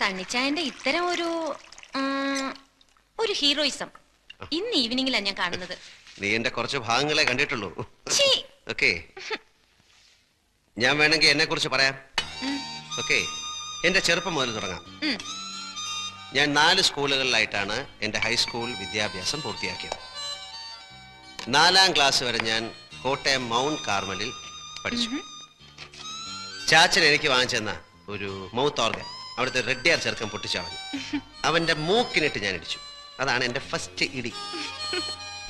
സണ്ണിച്ചായന്റെ ഇത്തരം ഒരു ഒരു ഹീറോയിസം ഇന്ന് ഈവനിങ്ങിലാണ് ഞാൻ കാണുന്നത്. നീ എന്റെ കുറച്ച് ഭാഗങ്ങളെ കണ്ടിട്ടുള്ളൂ. ഓക്കെ. ഞാൻ വേണമെങ്കിൽ എന്നെ കുറിച്ച് പറയാം. ഓക്കെ. എന്റെ ചെറുപ്പം മുതൽ തുടങ്ങാം. ഞാൻ നാല് സ്കൂളുകളിലായിട്ടാണ് എന്റെ ഹൈസ്കൂൾ വിദ്യാഭ്യാസം പൂർത്തിയാക്കിയത്. നാലാം ക്ലാസ് വരെ ഞാൻ കോട്ടയം മൗണ്ട് കാർമലിൽ പഠിച്ചു. ചാച്ചൻ എനിക്ക് വാങ്ങിച്ചെന്ന ഒരു മൗത്ത് ഓർഗൻ. അവിടുത്തെ റെഡ്ഡിയാർ ചെറുക്കൻ പൊട്ടിച്ചളഞ്ഞു അവന്റെ മൂക്കിനിട്ട് ഞാൻ ഇടിച്ചു. അതാണ് എന്റെ ഫസ്റ്റ് ഇടി.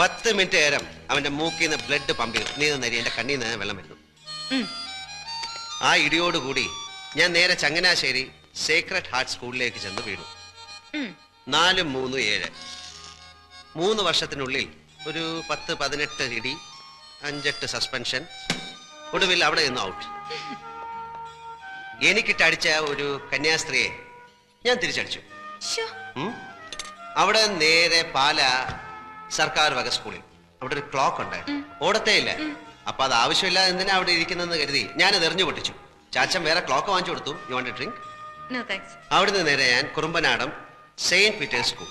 പത്ത് മിനിറ്റ് നേരം അവന്റെ മൂക്കിൽ നിന്ന് ബ്ലഡ് പമ്പ് ചെയ്തു. നീ നരി എന്റെ കണ്ണിൽ നിന്ന് വെള്ളം വരുന്നു. ആ ഇടിയോടുകൂടി ഞാൻ നേരെ ചങ്ങനാശ്ശേരി സേക്രഡ് ഹാർട്ട് സ്കൂളിലേക്ക് ചെന്ന് വീണു. നാലും മൂന്നും ഏഴ്. മൂന്ന് വർഷത്തിനുള്ളിൽ ഒരു പത്ത് പതിനെട്ട് ഇടി അഞ്ചെട്ട് സസ്പെൻഷൻ ഒടുവിൽ അവിടെ നിന്ന് ഔട്ട് എനിക്കിട്ടടിച്ച ഒരു കന്യാസ്ത്രീയെ ഞാൻ തിരിച്ചടിച്ചു. അവിടെ നേരെ പാല സർക്കാർ വക സ്കൂളിൽ. അവിടെ ഒരു ക്ലോക്ക് ഉണ്ട്. ഓടത്തേ ഇല്ല. അപ്പൊ അത് ആവശ്യമില്ല എന്തിനാ അവിടെ ഇരിക്കുന്നെന്ന് കരുതി ഞാൻ എറിഞ്ഞു പൊട്ടിച്ചു. ചാച്ചൻ വേറെ ക്ലോക്ക് വാങ്ങിച്ചു കൊടുത്തു. You want drink. അവിടുന്ന് നേരെ ഞാൻ കുറുമ്പനാടം സെയിന്റ് പീറ്റേഴ്സ് സ്കൂൾ.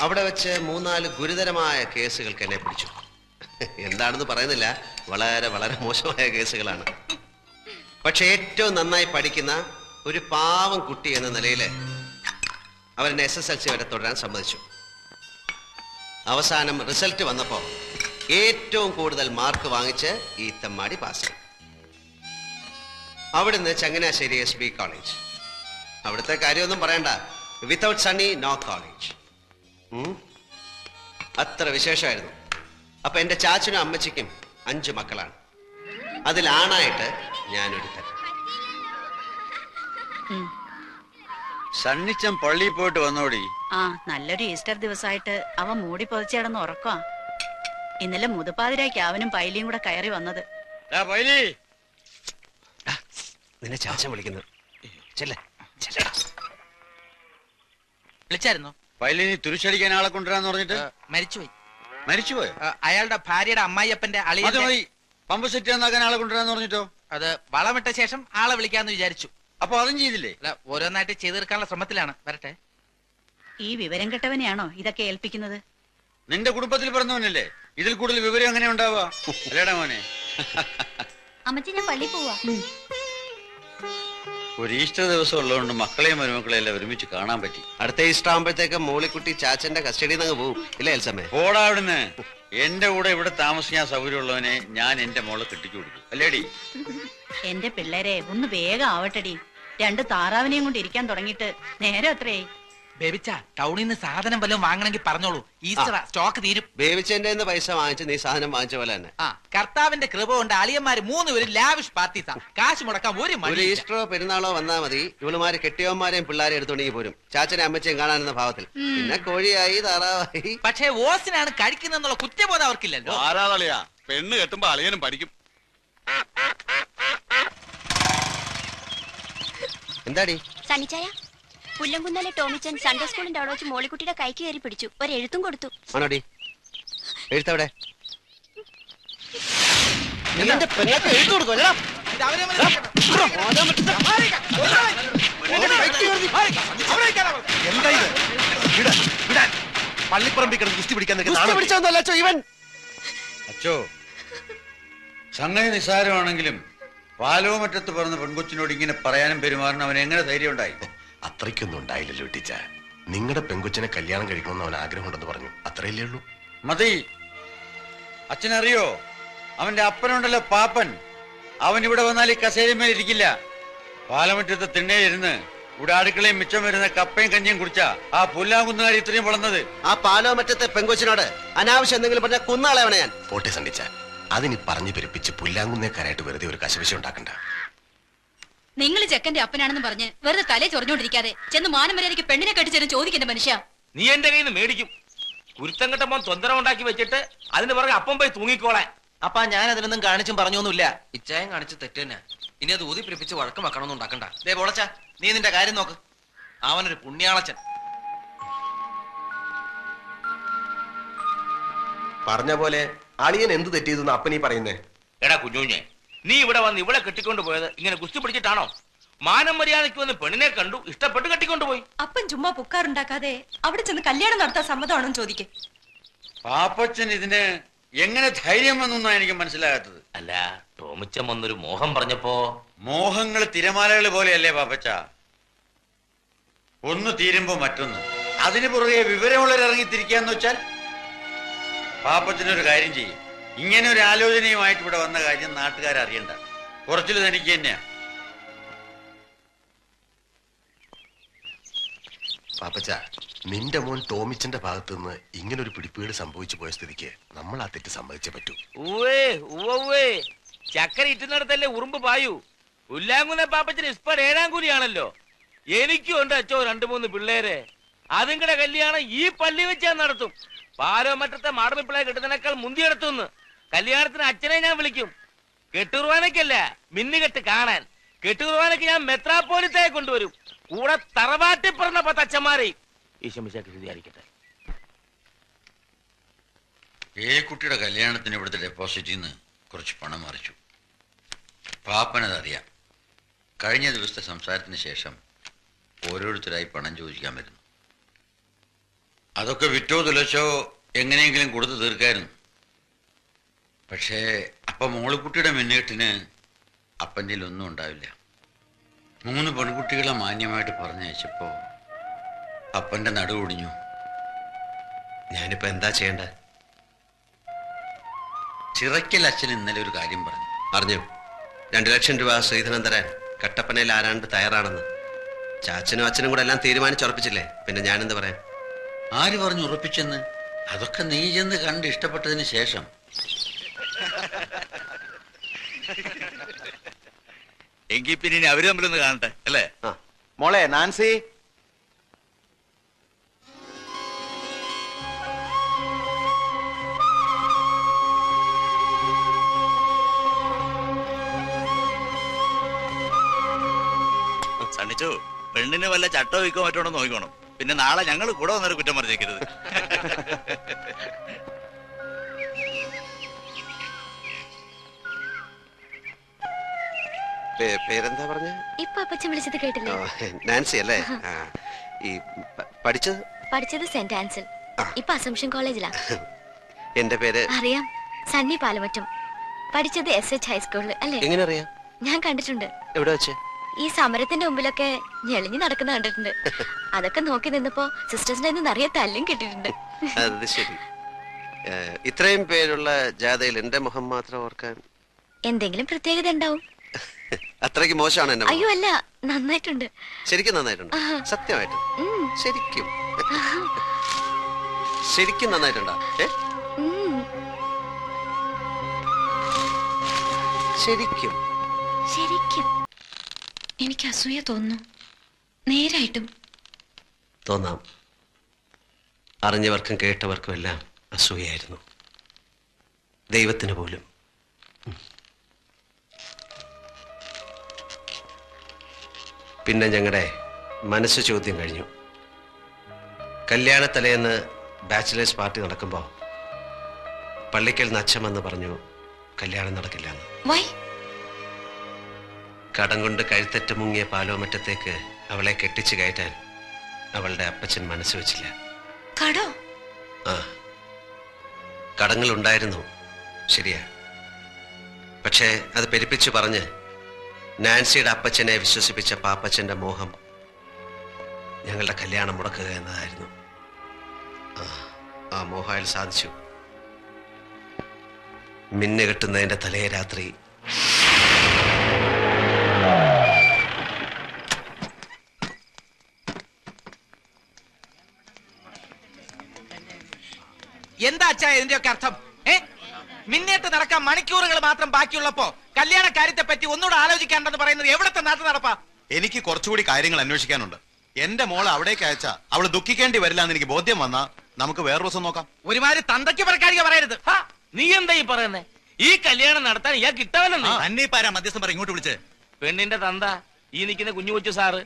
അവിടെ വെച്ച് മൂന്നാൽ ഗുരുതരമായ കേസുകൾക്ക് എന്നെ പിടിച്ചു. എന്താണെന്ന് പറയുന്നില്ല. വളരെ വളരെ മോശമായ കേസുകളാണ്. പക്ഷെ ഏറ്റവും നന്നായി പഠിക്കുന്ന ഒരു പാവം കുട്ടി എന്ന നിലയിൽ അവരെന്നെ എസ് എസ് എൽ സി വരെ തുടരാൻ സമ്മതിച്ചു. അവസാനം റിസൾട്ട് വന്നപ്പോൾ ഏറ്റവും കൂടുതൽ മാർക്ക് വാങ്ങിച്ച് ഈ തെമ്മാടി പാസ്സായി അവിടുന്ന് ചങ്ങനാശ്ശേരി എസ് ബി കോളേജ് അവിടുത്തെ കാര്യമൊന്നും പറയണ്ട. വിത്തൗട്ട് സണ്ണി നോ കോളേജ് അത്ര വിശേഷമായിരുന്നു. അപ്പൊ എന്റെ ചാച്ചനും അമ്മച്ചിക്കും അഞ്ച് മക്കളാണ്. അതിൽ ആണായിട്ട് ഞാനൊരുത്തൻ. സണ്ണിച്ചൻ പള്ളിയിൽ പോയിട്ട് വന്നോടി. ആ നല്ലൊരു ഈസ്റ്റർ ദിവസമായിട്ട് അവൻ മൂടി പൊതിച്ചേടന്ന് ഉറക്കോ ഇന്നലെ മുതുപ്പാതിരായ്ക്ക് അവനും പൈലിയും കൂടെ കയറി വന്നത്. നിന്നെ ചാച്ചൻ വിളിക്കുന്നു. വിളിച്ചായിരുന്നോ? പൈലി നീ തുരിശടിക്കാൻ ആളെ കൊണ്ടുവരാന്ന് പറഞ്ഞിട്ട്? മരിച്ചുപോയി. മരിച്ചുപോയോ? അയാളുടെ ഭാര്യയുടെ അമ്മായിയപ്പന്റെ അളി പമ്പ് സെറ്റ് ചെയ്യാൻ ആളെ കൊണ്ടുവരാന്ന് പറഞ്ഞിട്ടോ? അത് വളമിട്ട ശേഷം ആളെ വിളിക്കാന്ന് വിചാരിച്ചു. അപ്പൊ അതും ചെയ്തില്ലേ? അല്ല ഓരോന്നായിട്ട് ചെയ്തു തീർക്കാനുള്ള ശ്രമത്തിലാണ്. വരട്ടെ. ഈ വിവരം കെട്ടവനെയാണോ ഇതൊക്കെ ഏൽപ്പിക്കുന്നത്? നിന്റെ കുടുംബത്തിൽ പറഞ്ഞവനല്ലേ ഇതിൽ കൂടുതൽ വിവരം എങ്ങനെ ഉണ്ടാവാ അല്ലേടാ മോനെ? അമ്മച്ചി ഞാൻ പള്ളി പോവാ. ഒരു ഈസ്റ്റർ ദിവസം ഉള്ളതുകൊണ്ട് മക്കളെയും മരുമക്കളെയും എല്ലാം ഒരുമിച്ച് കാണാൻ പറ്റി. അടുത്ത ഈസ്റ്റർ ആകുമ്പോഴത്തേക്ക് മോളിക്കുട്ടി ചാച്ചന്റെ കസ്റ്റഡിയിൽ നിന്ന് പോവും. ഇല്ലേ എൽസമ്മേ? പോടാ അവിടുന്ന്. എന്റെ കൂടെ ഇവിടെ താമസിക്കാൻ സൗകര്യമുള്ളവനെ ഞാൻ എന്റെ മോളെ കെട്ടിച്ചു കൊടുക്കും. അല്ലേടി? എന്റെ പിള്ളേരെ ഒന്ന് വേഗം ആവട്ടടി. രണ്ട് താറാവിനെയും കൊണ്ട് ഇരിക്കാൻ തുടങ്ങിയിട്ട് നേരെ എത്രയായി? ബേബിച്ച ടൗണിൽ നിന്ന് സാധനം വല്ലതും വാങ്ങണമെങ്കിൽ പറഞ്ഞോളൂ. ഈസ്റ്റർ സ്റ്റോക്ക് തീരും. ബേബിച്ചെന്റെ പൈസ വാങ്ങിച്ച് നീ സാധനം വാങ്ങിച്ച പോലെ തന്നെ. ആ കർത്താവിന്റെ കൃപ കൊണ്ട് അളിയന്മാര് മൂന്ന് പേരും ലാവിഷ് പാർട്ടീസാ കാശ് മുടക്കാൻ ഒരു ഈസ്റ്ററോ പെരുന്നാളോ വന്നാ മതി. ഇവളുമാര് കെട്ടിയവന്മാരെയും പിള്ളേരെ എടുത്തുണ്ടെങ്കിൽ പോരും. ചാച്ചനെ അമ്മച്ചയും കാണാനെന്ന ഭാവത്തിൽ. പിന്നെ കോഴിയായി താറാവായി. പക്ഷേ ഓസിനാണ് കഴിക്കുന്നെന്നുള്ള കുറ്റബോധം അവർക്കില്ലല്ലോ. ആരാതളിയാ പെണ്ണ് കെട്ടുമ്പോ അളിയനും പഠിക്കും. എന്താടി? സണ്ണിച്ചായ? പുല്ലംകുന്നലെ ടോമിച്ചൻ സൺഡേ സ്കൂളിന്റെ അവിടെ വെച്ച് മോളിക്കുട്ടിയുടെ കൈക്ക് കയറി പിടിച്ചു. ഒരു എഴുത്തും കൊടുത്തു. ആണോടി? എഴുത്തവിടെ? കിടന്ന് കുസ്തി പിടിക്കാൻ ഇവൻ. അച്ചോ സംഗതി നിസ്സാരമാണെങ്കിലും പാലോമറ്റത്ത് പറഞ്ഞ പെൺകൊച്ചിനോട് ഇങ്ങനെ പറയാനും പെരുമാറാനും അവൻ എങ്ങനെ ധൈര്യം ഉണ്ടായി അത്രയ്ക്കൊന്നും ഉണ്ടായില്ലല്ലോ ടീച്ച നിങ്ങളുടെ പെങ്കൊച്ചിനെ കല്യാണം കഴിക്കണമെന്ന് അവൻ ആഗ്രഹമുണ്ടെന്ന് പറഞ്ഞു. അത്രയല്ലേ ഉള്ളൂ. മതി. അച്ഛനറിയോ? അവന്റെ അപ്പനുണ്ടല്ലോ പാപ്പൻ. അവൻ ഇവിടെ വന്നാൽ ഈ കസേരമേൽ ഇരിക്കില്ല. പാലമറ്റത്തെ തിണ്ണയിലിരുന്ന് ഇവിടെ അടുക്കളയും മിച്ചം വരുന്ന കപ്പയും കഞ്ഞിയും കുടിച്ച ആ പുല്ലാങ്കുന്നുകാരി ഇത്രയും വളർന്നത്. ആ പാലോ മറ്റത്തെ പെങ്കൊച്ചിനോട് അനാവശ്യം എന്തെങ്കിലും പറഞ്ഞാൽ അവനെ ഞാൻ. പോട്ടെ സണ്ടിച്ച അതിനി പറഞ്ഞു പെരുപ്പിച്ച് പുല്ലാങ്കുന്നേക്കാരായിട്ട് വെറുതെ ഒരു കശവിശ ഉണ്ടാക്കണ്ട. നിങ്ങൾ ചെക്കന്റെ അപ്പനാണെന്ന് പറഞ്ഞ് വെറുതെ തലേ ചൊറിഞ്ഞോണ്ടിരിക്കാതെ ചെന്ന് മാനമര്യാദയ്ക്ക് പെണ്ണിനെ കെട്ടിച്ചേരും ചോദിക്കുന്ന മനുഷ്യ. നീ എന്റെ കയ്യിൽ നിന്ന് മേടിക്കും. കുരുത്തം കെട്ടപ്പോൾ തൊന്തരം ഉണ്ടാക്കി വെച്ചിട്ട് അതിന് പുറകെ അപ്പം പോയി തൂങ്ങിക്കോളെ അപ്പാ ഞാൻ അതിനൊന്നും കാണിച്ചും പറഞ്ഞൊന്നുമില്ല. ഇച്ചായം കാണിച്ച് തെറ്റ് തന്നെ ഇനി അത് ഊതി പിടിപ്പിച്ച് വഴക്കം വെക്കണമെന്ന് ഉണ്ടാക്കണ്ട. ദേ പോളച്ച നീ നിന്റെ കാര്യം നോക്ക്. അവനൊരു പുണ്യാളച്ചൻ. പറഞ്ഞ പോലെ അളിയൻ എന്ത് തെറ്റിയതെന്ന് അപ്പനീ പറയുന്നേ? എടാ കുഞ്ഞുഞ്ഞെ നീ ഇവിടെ വന്ന് ഇവിടെ കെട്ടിക്കൊണ്ട് പോയത് ഇങ്ങനെ ഗുസ്തി പിടിച്ചിട്ടാണോ? മാനം മര്യാദയ്ക്ക് വന്ന് പെണ്ണിനെ കണ്ടു ഇഷ്ടപ്പെട്ട് കെട്ടിക്കൊണ്ടുപോയി അപ്പൻ ചുമ്മാ പുക്കാറുണ്ടാക്കാതെ അവിടെ ചെന്ന് കല്യാണം നടത്താൻ സമ്മതമാണോ ചോദിക്കേ. പാപ്പച്ചൻ ഇതിന് എങ്ങനെ ധൈര്യം വന്നൊന്നാ എനിക്ക് മനസ്സിലാകാത്തത്. അല്ല ടോമിച്ചൻ വന്നൊരു മോഹം പറഞ്ഞപ്പോ. മോഹങ്ങൾ തിരമാലകൾ പോലെയല്ലേ പാപ്പച്ച? ഒന്ന് തീരുമ്പോ മറ്റൊന്ന്. അതിനു പുറകെ വിവരമുള്ളവർ ഇറങ്ങിത്തിരിക്കാന്ന് വെച്ചാൽ പാപ്പച്ചനൊരു കാര്യം ചെയ്യും. ഇങ്ങനെ ഒരു ആലോചനയുമായിട്ട് ഇവിടെ വന്ന കാര്യം നാട്ടുകാർ അറിയണ്ട കുറച്ചിൽ തനിക്ക് തന്നെയാ. പാപ്പച്ച നിന്റെ മോൻ ടോമിച്ചന്റെ ഭാഗത്ത് നിന്ന് ഇങ്ങനെ ഒരു പിടിപ്പീട് സംഭവിച്ചു പോയ സ്ഥിതിക്ക് നമ്മൾ ആ തെറ്റ് സമ്മതിച്ചേ പറ്റൂ. ഉവ്വേ ഉവ്വേ ചക്കര ഇറ്റുന്നിടത്തല്ലേ ഉറുമ്പ് പായു. ഉല്ലാങ്കുന്ന പാപ്പച്ചൻ ഇസ്പർ ഏഴാം കൂലിയാണല്ലോ. എനിക്കും ഉണ്ട് അച്ചോ രണ്ടു മൂന്ന് പിള്ളേരെ. അതുങ്ങളുടെ കല്യാണം ഈ പള്ളി വെച്ചാൽ നടത്തും. പാലോ മറ്റത്തെ മാടമ്പിപ്പിള്ളയെ കിട്ടുന്നതിനേക്കാൾ മുന്തിയെടുത്തുനിന്ന് കല്യാണത്തിന് അച്ഛനെ ഞാൻ വിളിക്കും. കെട്ടുറുവാനക്കല്ല മിന്നുകെട്ട് കാണാൻ. കെട്ടുറുവാനക്ക് ഞാൻ മെത്രാപ്പോലിത്തയെ കൊണ്ടുവരും. കൂടെ തറവാട്ടി പറഞ്ഞ പത്തച്ഛന്മാരെയും ഈശമിശാക്ക് ഏ ഏക്കുട്ടിയുടെ കല്യാണത്തിന് ഇവിടുത്തെ ഡെപ്പോസിറ്റിൽ നിന്ന് കുറച്ച് പണം മറിച്ചു. പാപ്പനതറിയാം കഴിഞ്ഞ ദിവസത്തെ സംസാരത്തിന് ശേഷം ഓരോരുത്തരായി പണം ചോദിക്കാൻ വരുന്നു. അതൊക്കെ വിറ്റോ തുലച്ചോ എങ്ങനെയെങ്കിലും കൊടുത്തു തീർക്കായിരുന്നു. പക്ഷേ അപ്പൊ മോളിക്കുട്ടിയുടെ മിന്നേട്ടിന് അപ്പന്റെ ഒന്നും ഉണ്ടാവില്ല. മൂന്ന് പെൺകുട്ടികളെ മാന്യമായിട്ട് പറഞ്ഞയച്ചപ്പോ അപ്പന്റെ നടുവൊടിഞ്ഞു ഞാനിപ്പോ എന്താ ചെയ്യണ്ട? ചിറയ്ക്കൽ അച്ഛൻ ഇന്നലെ ഒരു കാര്യം പറഞ്ഞു. പറഞ്ഞു. രണ്ടു ലക്ഷം രൂപ ശ്രീധരൻ തരാൻ. കട്ടപ്പനയിൽ ആരാണ്ട് തയ്യാറാണെന്ന്. ചാച്ചനും അച്ഛനും കൂടെ എല്ലാം തീരുമാനിച്ചുറപ്പിച്ചില്ലേ പിന്നെ ഞാനെന്ത് പറയാം? ആര് പറഞ്ഞു ഉറപ്പിച്ചെന്ന്? അതൊക്കെ നീ ചെന്ന് കണ്ട് ഇഷ്ടപ്പെട്ടതിന് ശേഷം. എങ്കിൽ പിന്നെ ഇനി അവർ തമ്മിലൊന്ന് കാണട്ടെ അല്ലേ? മോളെ നാൻസി. സണ്ണിച്ചു പെണ്ണിന് വല്ല ചട്ടോ വിൽക്കോ മറ്റോണോ നോക്കിക്കോണം. പിന്നെ നാളെ ഞങ്ങൾ കൂടെ വന്നൊരു കുറ്റം പറഞ്ഞേക്കരുത് പേരെന്താ പറഞ്ഞ? ഇപ്പൊ അപ്പച്ചൻ വിളിച്ചത് കേട്ടില്ലേ? നാൻസി അല്ലേ? ഈ പഠിച്ചത്? പഠിച്ചത് സെന്റ് ആൻസൽ. ഇപ്പൊ അസംഷൻ കോളേജിലാ. എന്റെ പേര്? അറിയാം. സണ്ണി പാലമറ്റം. പഠിച്ചത് എസ് എച്ച് ഹൈസ്കൂളിൽ അല്ലേ? എങ്ങനെ അറിയാം ഞാൻ കണ്ടിട്ടുണ്ട്. എവിടെ വെച്ച്? ഈ സമരത്തിന്റെ മുമ്പിലൊക്കെ ഞെളിഞ്ഞു നടക്കുന്ന കണ്ടിട്ടുണ്ട്. അതൊക്കെ നോക്കി നിന്നപ്പോ സിസ്റ്റേഴ്സിന്റെ നിറയെ തല്ലും കിട്ടിയിട്ടുണ്ട്. അത് ശരി. ഇത്രയും പേരുള്ള ജാഥയിൽ എന്റെ മുഖം മാത്രം ഓർക്കാൻ എന്തെങ്കിലും പ്രത്യേകത ഉണ്ടാവും. അത്രയ്ക്ക് മോശമാണ് എന്റെ അയ്യോ അല്ല നന്നായിട്ടുണ്ട്. ശരിക്കും നന്നായിട്ടുണ്ട്. സത്യമായിട്ട്. ശരിക്കും. ശരിക്കും നന്നായിട്ടുണ്ടാ? ശരിക്കും. ശരിക്കും. എനിക്ക് അസൂയ തോന്നുന്നു. നേരായിട്ടും. തോന്നാം. അറിഞ്ഞവർക്കും കേട്ടവർക്കും എല്ലാം അസൂയായിരുന്നു ദൈവത്തിന് പോലും. പിന്നെ ഞങ്ങളുടെ മനസ്സ് ചോദ്യം കഴിഞ്ഞു. കല്യാണ തലേന്ന് ബാച്ചിലേഴ്സ് പാർട്ടി നടക്കുമ്പോൾ പള്ളിക്കൽ നച്ചമെന്ന് പറഞ്ഞു കല്യാണം നടക്കില്ലെന്ന്. വൈ. കടം കൊണ്ട് കഴുത്തറ്റ് മുങ്ങിയ പാലോമറ്റത്തേക്ക് അവളെ കെട്ടിച്ചു കയറ്റാൻ അവളുടെ അപ്പച്ചൻ മനസ്സ് വെച്ചില്ല. കടോ? ആ. കടങ്ങളുണ്ടായിരുന്നു. ശരിയാ. പക്ഷേ അത് പെരുപ്പിച്ചു പറഞ്ഞ് നാൻസിയുടെ അപ്പച്ചനെ വിശ്വസിപ്പിച്ച പാപ്പച്ചന്റെ മോഹം ഞങ്ങളുടെ കല്യാണം മുടക്കുക എന്നതായിരുന്നു. ആ, മോഹയിൽ സാധിച്ചു. മിന്നു കിട്ടുന്നതിന്റെ തലേ രാത്രി. എന്താ അച്ഛാ ഇതിന്റെയൊക്കെ അർത്ഥം? ഏ? മിന്നേറ്റ് നടക്കാൻ മണിക്കൂറുകൾ മാത്രം ബാക്കിയുള്ളപ്പോ കല്യാണ കാര്യത്തെ പറ്റി ഒന്നുകൂടെ ആലോചിക്കാണ്ടെന്ന് പറയുന്നത് എവിടത്തെ നാട്ടു നടപ്പാ? എനിക്ക് കുറച്ചുകൂടി കാര്യങ്ങൾ അന്വേഷിക്കാനുണ്ട്. എന്റെ മോൾ അവിടേക്ക് അയച്ച അവൾ ദുഃഖിക്കേണ്ടി വരില്ല എന്ന് എനിക്ക് ബോധ്യം വന്നാ നമുക്ക് വേറെ ദിവസം നോക്കാം. ഒരുമാതിരി തന്തയ്ക്ക് പറക്കാരിക പറയരുത്. നീ എന്താ ഈ പറയുന്നേ? ഈ കല്യാണം നടത്താൻ ഇയാൾ കിട്ടവനെന്ന് അന്നീപ്പാരാ മധ്യസ്ഥം പറ ഇങ്ങോട്ട് വിളിച്ച്. പെണ്ണിന്റെ തന്ത ഈ നിൽക്കുന്ന കുഞ്ഞു കൊച്ചു സാറ്.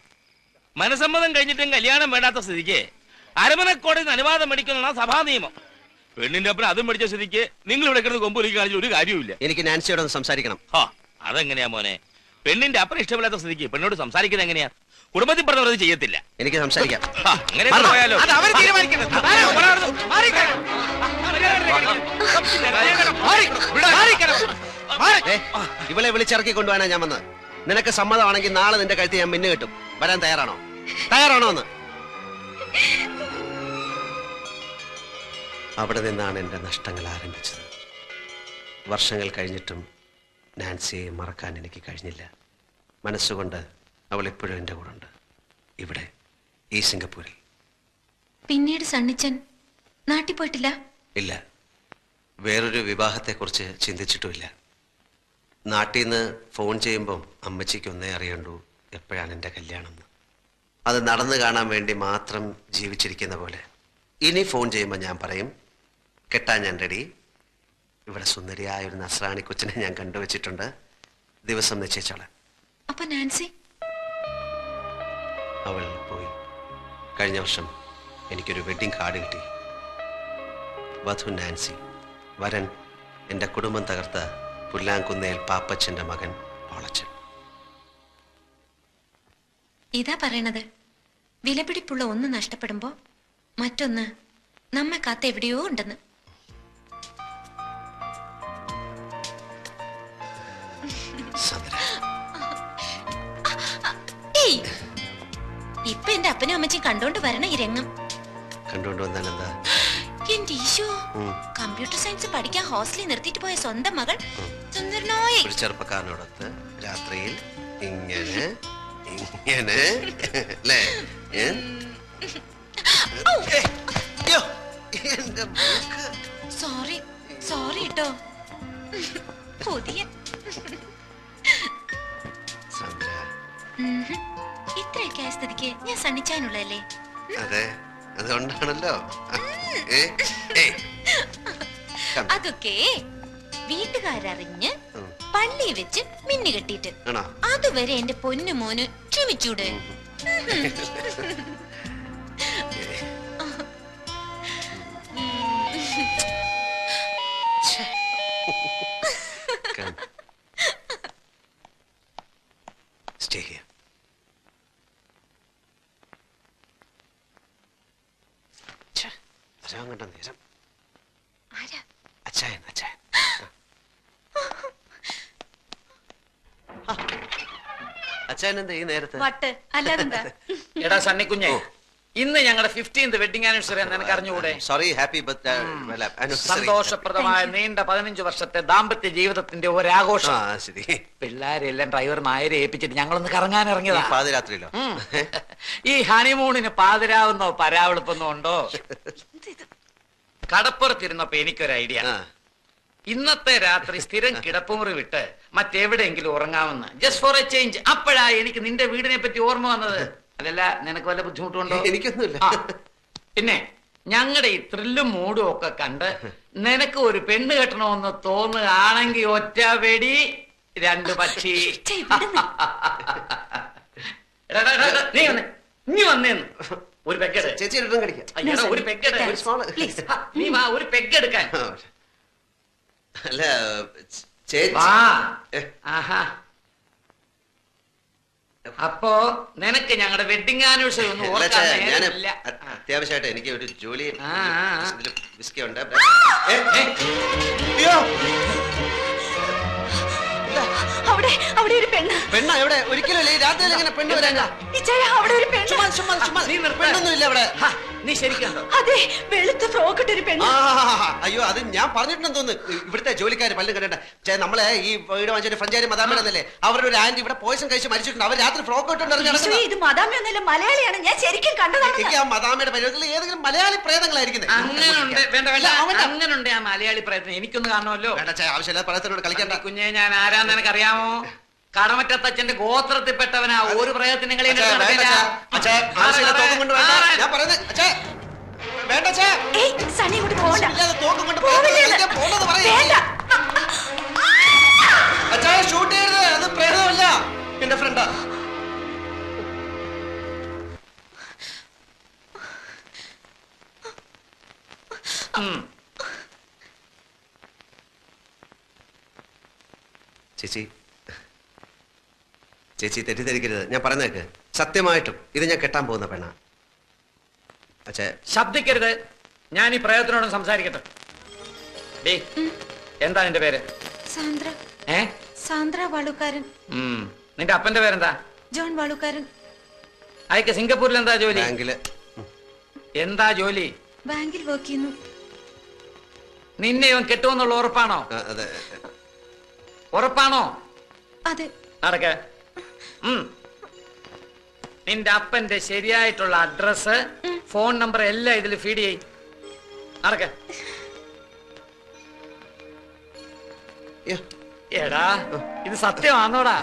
മനസമ്മതം കഴിഞ്ഞിട്ടും കല്യാണം വേണ്ടാത്ത സ്ഥിതിക്ക് അരമനക്കോടതി അനുവാദം മേടിക്കുന്ന സഭാ നിയമം പെണ്ണിന്റെ അപ്പുറം അതും പഠിച്ച സ്ഥിതിക്ക് നിങ്ങൾ ഇവിടെ കിടന്ന് കൊമ്പൊലിക്ക് കാണിച്ച ഒരു കാര്യവുമില്ല. എനിക്ക് നാൻസിയോട് ഒന്ന് സംസാരിക്കണം. ഹാ അതെങ്ങനെയാ മോനെ? പെണ്ണിന്റെ അപ്പുറം ഇഷ്ടമില്ലാത്ത സ്ഥിതിക്ക് പെണ്ണോട് സംസാരിക്കുന്നത് എങ്ങനെയാ? കുടുംബത്തിൽ പറഞ്ഞവരത് ചെയ്യത്തില്ല. എനിക്ക് സംസാരിക്കാം. അങ്ങനെ മാറണം. പോയാലോ? അത് അവർ തീരുമാനിക്കണം അതാരാ? ഒരാൾ മാറിക്കണം. മാറിക്കണം. മാറി. ഏ, ഇവളെ വിളിച്ചിറക്കി കൊണ്ടുപോകാനാ ഞാൻ വന്നത്. നിനക്ക് സമ്മതമാണെങ്കിൽ നാളെ നിന്റെ കഴുത്ത് ഞാൻ മിന്നു കിട്ടും. വരാൻ തയ്യാറാണോ? തയ്യാറാണോ എന്ന്? അവിടെ നിന്നാണ് എന്റെ നഷ്ടങ്ങൾ ആരംഭിച്ചത്. വർഷങ്ങൾ കഴിഞ്ഞിട്ടും നാൻസിയെ മറക്കാൻ എനിക്ക് കഴിഞ്ഞില്ല. മനസ്സുകൊണ്ട് അവൾ എപ്പോഴും എന്റെ കൂടെ ഉണ്ട് ഇവിടെ ഈ സിംഗപ്പൂരിൽ. പിന്നീട് സണ്ണിച്ചൻ നാട്ടിൽ പോയിട്ടില്ല? ഇല്ല. വേറൊരു വിവാഹത്തെക്കുറിച്ച് ചിന്തിച്ചിട്ടുമില്ല. നാട്ടിൽ നിന്ന് ഫോൺ ചെയ്യുമ്പം അമ്മച്ചിക്ക് ഒന്നേ അറിയണ്ടു എപ്പോഴാണ് എന്റെ കല്യാണം അത് നടന്നു കാണാൻ വേണ്ടി മാത്രം ജീവിച്ചിരിക്കുന്ന പോലെ ഇനി ഫോൺ ചെയ്യുമ്പോൾ ഞാൻ പറയും കെട്ടാൻ ഞാൻ റെഡി ഇവിടെ സുന്ദരിയായ ഒരു നസ്രാണി കൊച്ചിനെ ഞാൻ കണ്ടുവച്ചിട്ടുണ്ട്. ദിവസം നിശ്ചയിച്ചോളാം. അപ്പൊ നാൻസി? അവൾ പോയി. കഴിഞ്ഞ വർഷം എനിക്കൊരു വെഡിങ് കാർഡ് കിട്ടി. വധു നാൻസി വരൻ എന്റെ കുടുംബം തകർത്ത പുല്ലാങ്കുന്നേൽ പാപ്പച്ചന്റെ മകൻ പോളച്ചൻ. ഇതാ പറയണത്. വിലപിടിപ്പുള്ള ഒന്ന് നഷ്ടപ്പെടുമ്പോ മറ്റൊന്ന് നമ്മെ കാത്ത് എവിടെയോ ഉണ്ടെന്ന്. എന്റെ അപ്പനും അമ്മച്ചും കണ്ടോണ്ട് വരണ ഈ രംഗം. കണ്ടോണ്ട് വന്നാൽ എന്താ? എന്റെ ഈശോ കമ്പ്യൂട്ടർ സയൻസ് പഠിക്കാൻ ഹോസ്റ്റലിൽ നിർത്തിയിട്ട് പോയ സ്വന്തം മകൾ സുന്ദരനോയെ ഒരു ചെറുപ്പക്കാരനോടൊത്ത് രാത്രിയിൽ ഇങ്ങനെ ഇങ്ങനെ അല്ലേ? സോറി സോറി കേട്ടോ. പുതിയ സന്ദ്ര. ഇത്രയൊക്കെ ആയ സ്ഥിതിക്ക് ഞാൻ സണ്ണിച്ചാനുള്ളതല്ലേ അതെ അതുകൊണ്ടാണല്ലോ. അതൊക്കെ വീട്ടുകാരറിഞ്ഞ്. പള്ളി വെച്ച് മിന്നി കെട്ടിട്ട് ആണോ? അതുവരെ എന്റെ പൊന്നു മോന് ക്ഷമിച്ചൂടെ. എന്താ ഈ നേരത്തെ? വട്ട്. അല്ലാതെന്താ? എടാ സണ്ണിക്കുഞ്ഞെ ഇന്ന് ഞങ്ങളുടെ ഫിഫ്റ്റീൻത് വെഡിങ് ആനിവേഴ്സറി നിനക്ക് അറിഞ്ഞുകൂടെ? സോറി ഹാപ്പി ബർത്ത്ഡേ സന്തോഷപ്രദമായ നീണ്ട പതിനഞ്ച് വർഷത്തെ ദാമ്പത്യ ജീവിതത്തിന്റെ ഒരാഘോഷം. ആ ശരി. പിള്ളേരെല്ലാം ഡ്രൈവർ നായരെ ഏൽപ്പിച്ചിട്ട് ഞങ്ങളൊന്ന് കറങ്ങാൻ ഈ ഇറങ്ങിയതാ പാതിരാത്രിയിലോ ഈ ഹണിമൂണിന് പാതിരാവുന്നോ പരാവെളുപ്പെന്നോ ഉണ്ടോ? കടപ്പുറത്തിരുന്നപ്പോ എനിക്കൊരു ഐഡിയ ആ. ഇന്നത്തെ രാത്രി സ്ഥിരം കിടപ്പുമുറി വിട്ട് മറ്റെവിടെയെങ്കിലും ഉറങ്ങാമെന്ന്. ജസ്റ്റ് ഫോർ എ ചേഞ്ച് അപ്പോഴാ എനിക്ക് നിന്റെ വീടിനെ പറ്റി ഓർമ്മ വന്നത്. അതല്ല നിനക്ക് വല്ല ബുദ്ധിമുട്ടുണ്ടോ? എനിക്കൊന്നുമില്ല. പിന്നെ ഞങ്ങളുടെ ഈ ത്രില്ലും മൂടും ഒക്കെ കണ്ട് നിനക്ക് ഒരു പെണ്ണ് കെട്ടണമെന്ന് തോന്നുകയാണെങ്കിൽ ഒറ്റ വെടി രണ്ട് പക്ഷി. നീ വന്നേ. നീ വന്നേന്ന്. ഒരു പെഗ്ഗെട് ചേച്ചി ഇട്ടും കടിക്കാം. അയ്യടാ, ഒരു പെഗ്ഗെട് ഒരു small. ആ, നീ വാ ഒരു പെഗ്ഗെടുക്കാൻ അല്ല ചേച്ചി അപ്പോ നിനക്ക് ഞങ്ങളുടെ വെഡിങ് ആനിവേഴ്സറി ഒന്നും അത്യാവശ്യമായിട്ട് എനിക്ക് ഒരു ജോലി വിസ്കി ഉണ്ട്. അവിടെ അവിടെ ഒരു പെണ്ണ്. പെണ്ണ എവിടെ? ഒരിക്കലും രാത്രിയിൽ ഇങ്ങനെ പെണ്ണ് വരാനാ? അവിടെ ഒരു പെണ്ണ്. ചുമ്മാ ചുമ്മാ ചുമ്മാ. നീ. പെണ്ണൊന്നും ഇല്ല അവിടെ ഹാ, നീ ശരിക്കും അതെ വെളുത്ത ഫ്രോക്ക് ഇട്ടൊരു പെണ്ണ്. അയ്യോ അത് ഞാൻ പറഞ്ഞിട്ടുണ്ടെന്ന് തോന്നുന്നു. ഇവിടുത്തെ ജോലിക്കാർ പല്ലും കണ്ടേ ചേ നമ്മളെ ഈ വീട് വാങ്ങിച്ച ഫ്രഞ്ചാരി മദാമേടന്നല്ലേ അവരുടെ ഒരു ആന്റി ഇവിടെ പോയിസൺ കഴിച്ച് മരിച്ചിട്ടുണ്ട്. അവർ രാത്രി ഫ്രോക്ക് നടക്കുന്നത് ഇത് മദാമയൊന്നുമല്ല മലയാളിയാണ്. ഞാൻ ശരിക്കും കണ്ടതാണ്. എനിക്ക് ആ മതാമയുടെ പരിവർത്തനത്തിൽ ഏതെങ്കിലും മലയാളി പ്രേതങ്ങളായിരിക്കുന്നത് അങ്ങനുണ്ട് വേണ്ട വേണ്ട. അങ്ങനുണ്ട് ആ മലയാളി പ്രയത്നം എനിക്കൊന്ന് കാണുമല്ലോ വേണ്ട ചേ ആവശ്യമില്ല പ്രേതത്തിനോട് കളിക്കണ്ട. കുഞ്ഞെ ഞാൻ ആരാന്ന് അറിയാമോ കടമറ്റത്തച്ഛന്റെ ഗോത്രത്തിൽപ്പെട്ടവനാ. ഒരു പ്രയത്നം നിങ്ങളെ ഞാൻ പറയുന്നത് അച്ഛാ വേണ്ട അച്ഛാ. സണ്ണി ഇങ്ങോട്ട് പോകണ്ട ഇല്ലാതെ തോക്കും കൊണ്ട് പോവില്ല പ്രേതം ഇത്. കളിക്കാൻ പോകണമെന്ന് പറയ്. വേണ്ട. അച്ഛാ ഷൂട്ട് ചെയ്യരുത്. അത് പ്രേതമല്ല. എന്റെ ഫ്രണ്ടാ ചേച്ചി. ചേച്ചി തെറ്റിദ്ധരിക്കരുത്. ഞാൻ പറഞ്ഞേക്ക് സത്യമായിട്ടും ഇത് ഞാൻ കെട്ടാൻ പോകുന്ന പെണ്ണ. അച്ഛേ. ശബ്ദിക്കരുത്. ഞാൻ ഈ പ്രയോജനോട് സംസാരിക്കട്ടെ. ഡേ എന്താ നിന്റെ പേര്? സാന്ദ്ര. ഏ? സാന്ദ്ര വാളുക്കാരൻ. നിന്റെ അപ്പന്റെ പേരെന്താ? ജോൺ വാളുക്കാരൻ അയക്ക് സിംഗപ്പൂരിൽ എന്താ ജോലി? ബാങ്കിൽ. എന്താ ജോലി? ബാങ്കിൽ വർക്ക് ചെയ്യുന്നു. നിന്നെ ഇവൻ കെട്ടുമെന്നുള്ള ഉറപ്പാണോ? അതെ. ഉറപ്പാണോ? അതെ. നടക്ക. നിന്റെ അപ്പന്റെ ശരിയായിട്ടുള്ള അഡ്രസ് ഫോൺ നമ്പർ എല്ലാം ഇതിൽ ഫീഡ് ചെയ് നടക്ക എടാ ഇത് സത്യമാണോടാ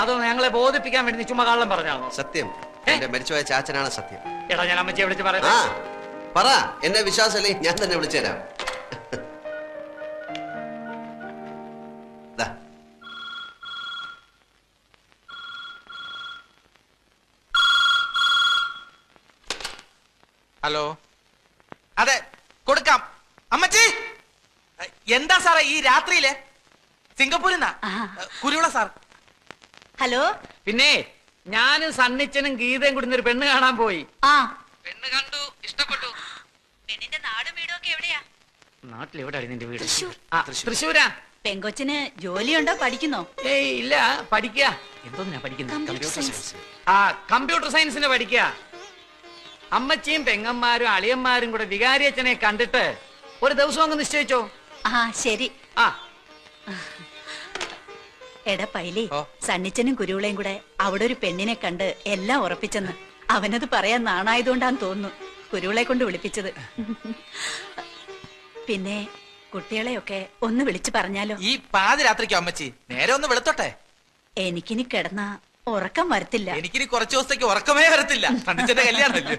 അതോ ഞങ്ങളെ ബോധിപ്പിക്കാൻ വേണ്ടി ചുമ്മാ കള്ളം പറഞ്ഞാണോ സത്യം. എന്റെ മരിച്ചുപോയ ചാച്ചനാണ് സത്യം. എടാ ഞാൻ അമ്മച്ചിയെ വിളിച്ച് പറയാം പറ. എന്നെ വിശ്വാസമല്ലേ ഞാൻ തന്നെ വിളിച്ചു തരാം ഹലോ. അതെ കൊടുക്കാം. അമ്മച്ചി! എന്താ സാറേ ഈ രാത്രിയിലെ? സിംഗപ്പൂരിൽ നിന്നാ കുരുവിള സാർ. ഹലോ? പിന്നെ ഞാനും സണ്ണിച്ചനും ഗീതയും കൂടി ഒരു പെണ്ണ് കാണാൻ പോയി. ആ. പെണ്ണ് കണ്ടു ഇഷ്ടപ്പെട്ടു. പെണ്ണിന്റെ നാടും വീടും ഒക്കെ എവിടെയാ? നാട്ടിൽ എവിടെയാണ് നിന്റെ വീട്? തൃശ്ശൂരാ. പെങ്കൊച്ചിന് ജോലിയുണ്ടോ? പഠിക്കുന്നോ? ഏയ് ഇല്ല പഠിക്കുക എന്തോന്നാ പഠിക്കുന്നത് ആ കമ്പ്യൂട്ടർ സയൻസിന് പഠിക്കുക അമ്മച്ചിയും പെങ്ങന്മാരും അളിയന്മാരും കൂടെ വികാരിയച്ഛനെ കണ്ടിട്ട് ഒരു ദിവസം അങ്ങ് നിശ്ചയിച്ചോ? ആ ശരി. ആ. എടാ പൈലി സണ്ണിച്ചനും കുരുവിളയും കൂടെ അവിടെ ഒരു പെണ്ണിനെ കണ്ട് എല്ലാം ഉറപ്പിച്ചെന്ന്. അവനത് പറയാൻ നാണായതുകൊണ്ടാന്ന് തോന്നുന്നു. കുരുവിളെ കൊണ്ട് വിളിപ്പിച്ചത്. പിന്നെ കുട്ടികളെയൊക്കെ ഒന്ന് വിളിച്ചു പറഞ്ഞാലോ? ഈ പാതിരാത്രിക്കോ അമ്മച്ചി? നേരെ ഒന്ന് വെളുത്തോട്ടെ. എനിക്കിനി കിടന്ന ഉറക്കം വരത്തില്ല. എനിക്കിനി കുറച്ച് ദിവസത്തേക്ക് ഉറക്കമേ വരത്തില്ല. കല്യാണമല്ലേ